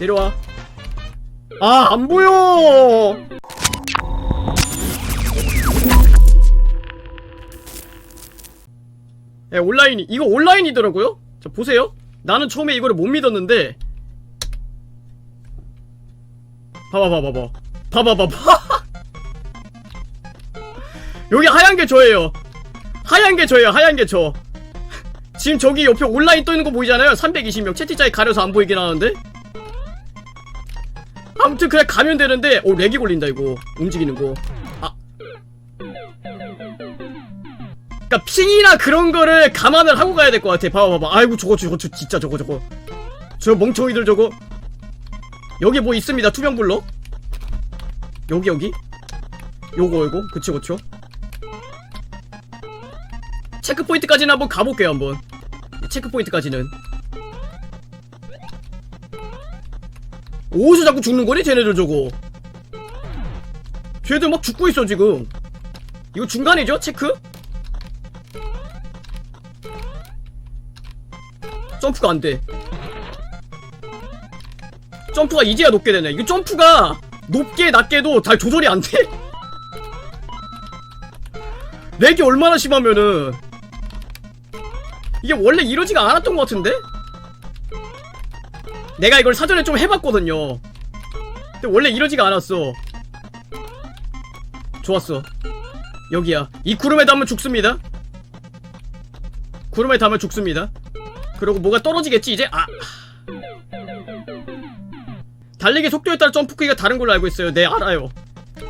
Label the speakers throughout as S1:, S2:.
S1: 내려와. 아 안보여! 예, 온라인이 이거 온라인이더라고요? 자 보세요. 나는 처음에 이거를 못 믿었는데. 봐봐 봐봐 봐봐. 봐봐 봐봐. 여기 하얀 게 저예요. 하얀 게 저예요 하얀 게 저. 지금 저기 옆에 온라인 떠 있는 거 보이잖아요. 320명 채팅창에 가려서 안 보이긴 하는데 아무튼 그냥 가면 되는데 오 렉이 걸린다 이거. 움직이는 거. 아. 그니까 핑이나 그런 거를 감안을 하고 가야 될 것 같아. 봐봐 봐봐. 아이고 저거 저거 저 진짜 저거 저거. 저 멍청이들 저거. 여기 뭐 있습니다 투명 블럭? 여기 여기? 요거 요거? 그쵸 그쵸? 체크포인트까지는 한번 가볼게요 한번. 체크포인트까지는 어디서 자꾸 죽는 거니 쟤네들 저거? 쟤들 막 죽고 있어 지금. 이거 중간이죠? 체크? 점프가 안돼. 점프가 이제야 높게 되네. 이거 점프가 높게 낮게도 잘 조절이 안돼? 렉이 얼마나 심하면은. 이게 원래 이러지가 않았던 것 같은데? 내가 이걸 사전에 좀 해봤거든요. 근데 원래 이러지가 않았어. 좋았어. 여기야. 이 구름에 닿으면 죽습니다. 구름에 닿으면 죽습니다. 그리고 뭐가 떨어지겠지 이제? 아. 달리기 속도에 따라 점프 크기가 다른 걸로 알고 있어요. 네 알아요.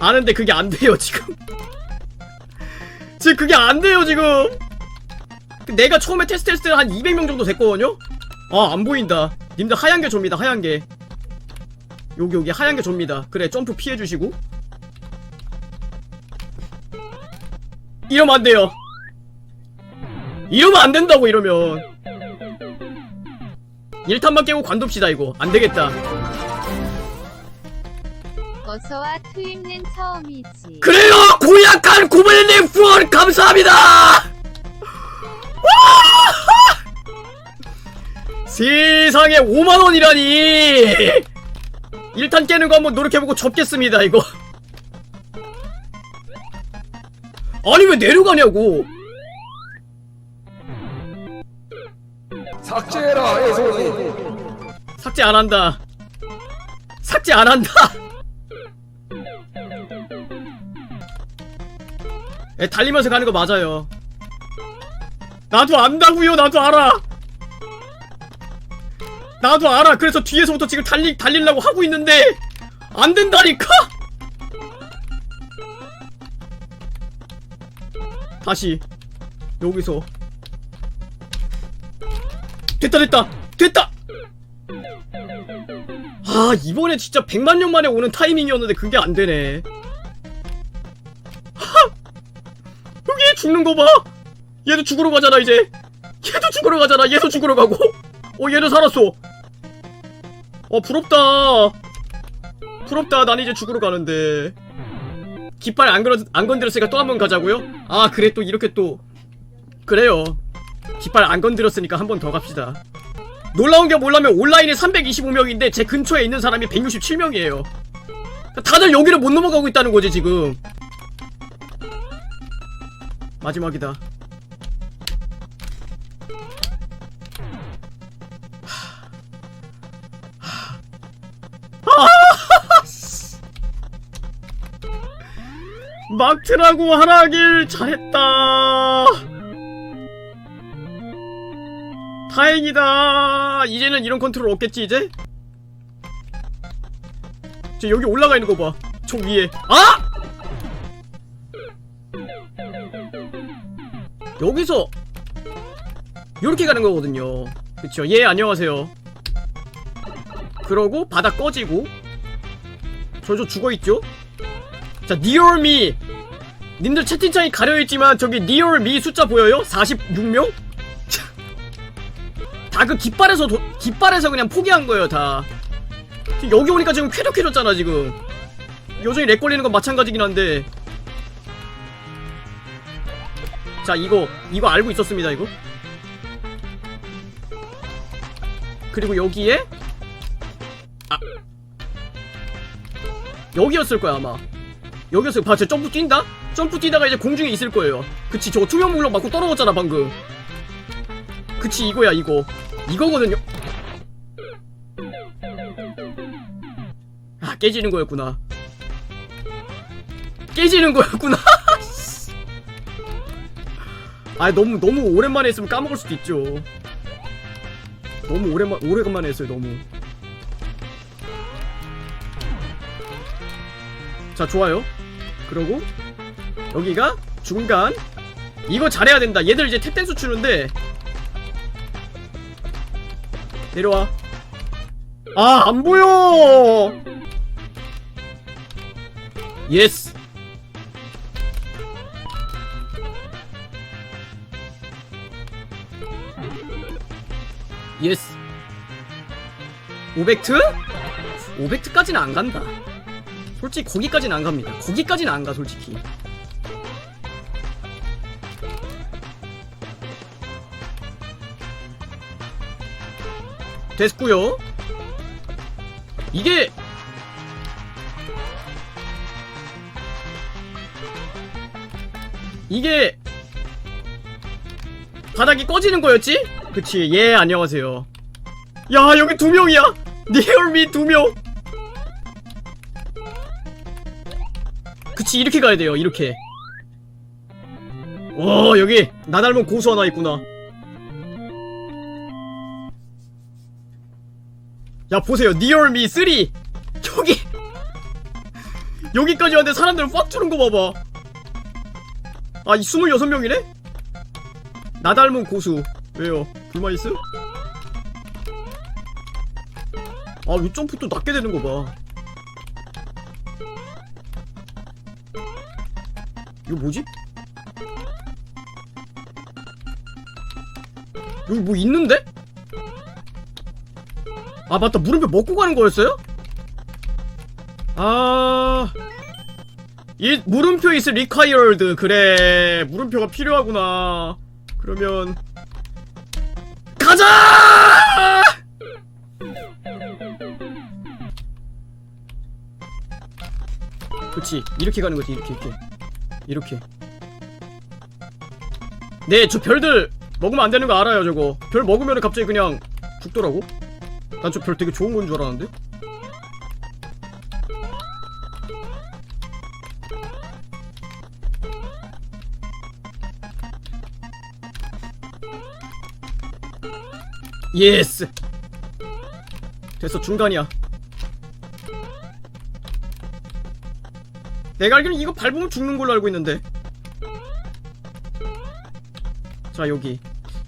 S1: 아는데 그게 안 돼요 지금. 지금 그게 안 돼요 지금. 내가 처음에 테스트 했을 때한 200명 정도 됐거든요? 아, 안 보인다. 님들 하얀 게 좁니다, 하얀 게. 여기, 여기 하얀 게 좁니다. 그래, 점프 피해주시고. 이러면 안 돼요. 이러면 안 된다고, 이러면. 1탄만 깨고 관둡시다, 이거. 안 되겠다.
S2: 어서와 투입는 처음이지.
S1: 그래요! 고약한 고블린님 후원 감사합니다! 세상에 5만원이라니! 1탄 깨는 거 한번 노력해보고 접겠습니다, 이거. 아니, 왜 내려가냐고!
S3: 삭제해라 애송이
S1: 삭제 안 한다. 삭제 안 한다! 에, 달리면서 가는 거 맞아요. 나도 안다고요, 나도 알아! 나도 알아. 그래서 뒤에서부터 지금 달리, 달리려고 하고 있는데, 안 된다니까? 다시, 여기서. 됐다, 됐다! 됐다! 아, 이번에 진짜 100만 년 만에 오는 타이밍이었는데 그게 안 되네. 하! 여기 죽는 거 봐! 얘도 죽으러 가잖아, 이제. 얘도 죽으러 가잖아, 얘도 죽으러 가고. 어, 얘도 살았어. 어, 부럽다. 부럽다. 난 이제 죽으러 가는데. 깃발 안, 걸어, 안 건드렸으니까 또 한 번 가자고요? 아, 그래, 또 이렇게 또. 그래요. 깃발 안 건드렸으니까 한 번 더 갑시다. 놀라운 게 뭐냐면 온라인에 325명인데 제 근처에 있는 사람이 167명이에요. 다들 여기를 못 넘어가고 있다는 거지, 지금. 마지막이다. 막트라고 하라길 잘했다. 다행이다. 이제는 이런 컨트롤 없겠지 이제? 저 여기 올라가 있는 거 봐. 저 위에. 아! 여기서 이렇게 가는 거거든요. 그쵸? 예, 안녕하세요. 그러고 바닥 꺼지고 저저 죽어있죠? 자, Me 님들 채팅창이 가려있지만 저기 Me 숫자 보여요? 46명? 다 그 깃발에서 도, 깃발에서 그냥 포기한 거예요 다. 여기 오니까 지금 쾌적해졌잖아 지금. 여전히 렉 걸리는 건 마찬가지긴 한데. 자 이거 이거 알고 있었습니다 이거. 그리고 여기에 아 여기였을 거야 아마 거야 봐, 쟤 점프 뛴다? 점프 뛰다가 이제 공중에 있을 거예요. 그치 저거 투명 블럭 맞고 떨어졌잖아 방금. 그치 이거야 이거. 이거거든요. 아 깨지는 거였구나. 깨지는 거였구나. 아 너무 너무 오랜만에 했으면 까먹을 수도 있죠. 너무 오랜만 오래간만에 했어요 너무. 자 좋아요 그러고 여기가 중간. 이거 잘해야 된다. 얘들 이제 탭댄스 추는데. 내려와. 아 안보여! 예스 예스 오벡트? 오벡트까지는 안 간다 솔직히 거기까지는 안 갑니다. 거기까지는 안 가 솔직히. 됐고요. 이게 이게 바닥이 꺼지는 거였지? 그치. 예 안녕하세요. 야 여기 두 명이야? 리얼미 두명 그치 이렇게 가야 돼요 이렇게 와 여기 나 닮은 고수 하나 있구나 야 보세요 리얼미 3 여기 여기까지 왔는데 사람들 꽉 주는 거 봐봐 아이 26명이네? 나 닮은 고수 왜요? 불만 있음? 아, 이 점프 또 낮게 되는 거 봐. 이거 뭐지? 여기 뭐 있는데? 아, 맞다. 물음표 먹고 가는 거였어요? 아. 이 물음표 is required. 그래. 물음표가 필요하구나. 그러면 가자! 그치 이렇게 가는 거지 이렇게 이렇게 이렇게. 네 저 별들 먹으면 안 되는 거 알아요 저거. 별 먹으면 갑자기 그냥 죽더라고? 난 저 별 되게 좋은 건 줄 알았는데? 예스! 됐어 중간이야 내가 알기로는 이거 밟으면 죽는 걸로 알고 있는데. 자 여기.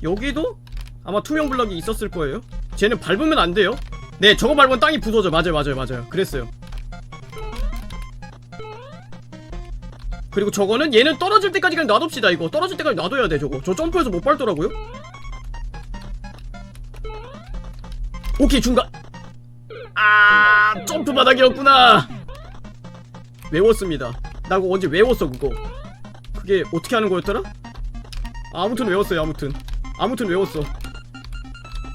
S1: 여기도 아마 투명 블럭이 있었을 거예요. 쟤는 밟으면 안 돼요. 네 저거 밟으면 땅이 부서져. 맞아요 맞아요 맞아요. 그랬어요. 그리고 저거는 얘는 떨어질 때까지 그냥 놔둡시다 이거. 떨어질 때까지 놔둬야 돼 저거. 저 점프해서 못 밟더라고요. 오케이 중간. 아 점프 바닥이었구나 외웠습니다. 나 그거 언제 외웠어 그거? 그게 어떻게 하는 거였더라? 아무튼 외웠어요 아무튼. 아무튼 외웠어.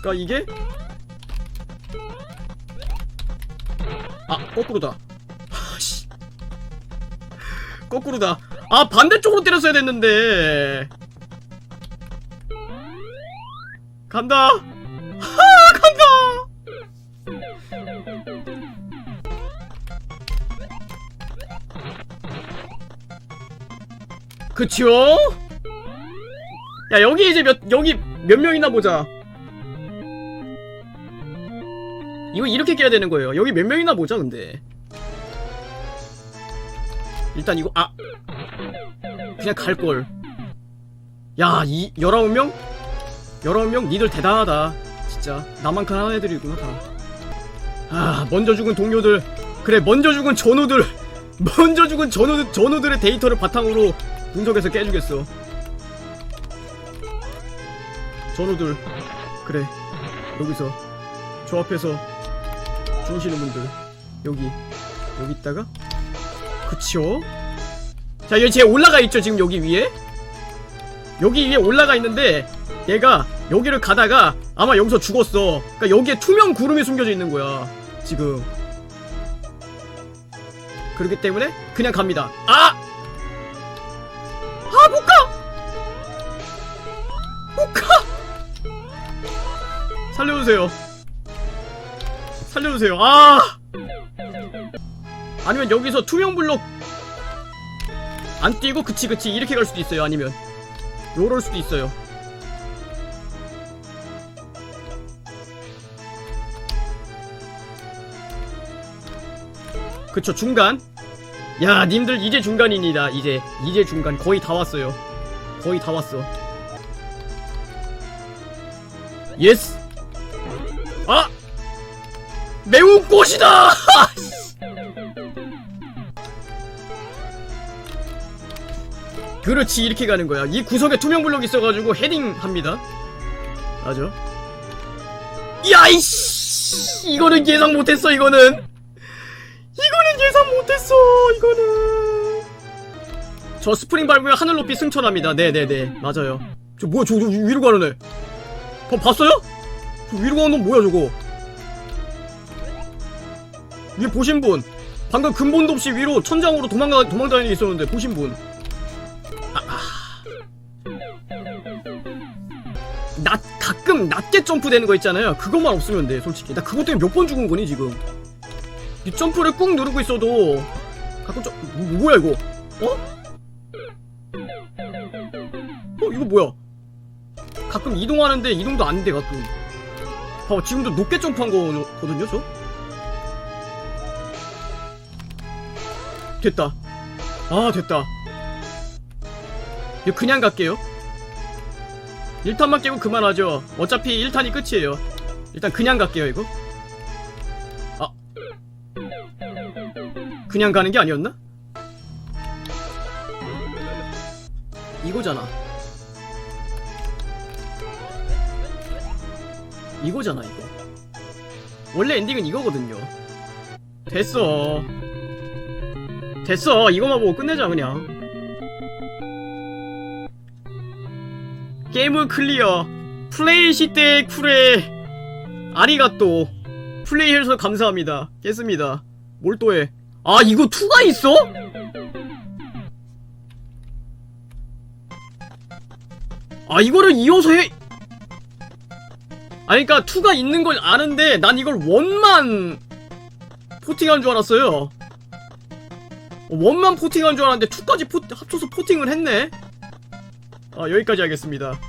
S1: 그니까 이게 아 거꾸로다. 하씨. 거꾸로다. 아 반대쪽으로 때렸어야 됐는데. 간다. 하 간다 그쵸? 야 여기 이제 몇 여기 몇 명이나 보자. 이거 이렇게 깨야 되는 거예요. 여기 몇 명이나 보자 근데. 일단 이거 아. 그냥 갈걸. 야이 19명? 19명? 니들 대단하다. 진짜. 나만큼 하는 애들이구나 다아 먼저 죽은 동료들. 그래 먼저 죽은 전우들. 먼저 죽은 전우, 전우들의 데이터를 바탕으로 분석해서 깨주겠어. 전우들 그래. 여기서. 저 앞에서 죽으시는 분들. 여기. 여기 있다가. 그쵸? 자 여기 쟤 올라가 있죠 지금 여기 위에? 여기 위에 올라가 있는데 얘가 여기를 가다가 아마 여기서 죽었어. 그러니까 여기에 투명 구름이 숨겨져 있는 거야 지금. 그렇기 때문에 그냥 갑니다. 아! 아 살려주세요. 살려주세요. 아! 아니면 여기서 투명 블록 안 뛰고 그치 그치 이렇게 갈 수도 있어요. 아니면 요럴 수도 있어요. 그쵸 중간. 야 님들 이제 중간입니다. 이제 이제 중간. 거의 다 왔어요. 거의 다 왔어. 예스 아! 매운 꽃이다! 그렇지 이렇게 가는 거야. 이 구석에 투명 블럭 있어가지고 헤딩 합니다. 맞아? 야이씨! 이거는 예상 못했어 이거는. 이거는 예상 못했어 이거는. 저 스프링 밟으면 하늘 높이 승천합니다. 네네네. 맞아요. 저 뭐야 저, 저 위로 가는 애. 봐, 봤어요? 저 위로 가는 건 뭐야 저거 위에 보신 분 방금 근본도 없이 위로 천장으로 도망가 도망다니는 게 있었는데 보신 분낮 가끔 낮게 점프되는 거 있잖아요. 그것만 없으면 돼, 솔직히. 나 그것 때문에 몇 번 죽은 거니 지금. 이 점프를 꾹 누르고 있어도 가끔 점 뭐, 뭐야 이거? 어? 어 이거 뭐야? 가끔 이동하는데 이동도 안 돼 가끔. 봐봐 지금도 높게 점프한 거거든요, 저. 됐다. 아 됐다. 이거 그냥 갈게요. 1탄만 깨고 그만하죠. 어차피 1탄이 끝이에요. 일단 그냥 갈게요, 이거. 아. 그냥 가는 게 아니었나? 이거잖아. 이거잖아, 이거. 원래 엔딩은 이거거든요. 됐어. 됐어. 이거만 보고 끝내자, 그냥. 게임은 클리어 플레이 시대 쿨에 아리가또 플레이해주셔서 감사합니다 깼습니다 몰또해 아 이거 2가 있어? 아 이거를 이어서 해 아니 그니까 2가 있는 걸 아는데 난 이걸 원만 포팅한 줄 알았어요. 원만 포팅한 줄 알았는데 2까지 포, 합쳐서 포팅을 했네. 아 여기까지 하겠습니다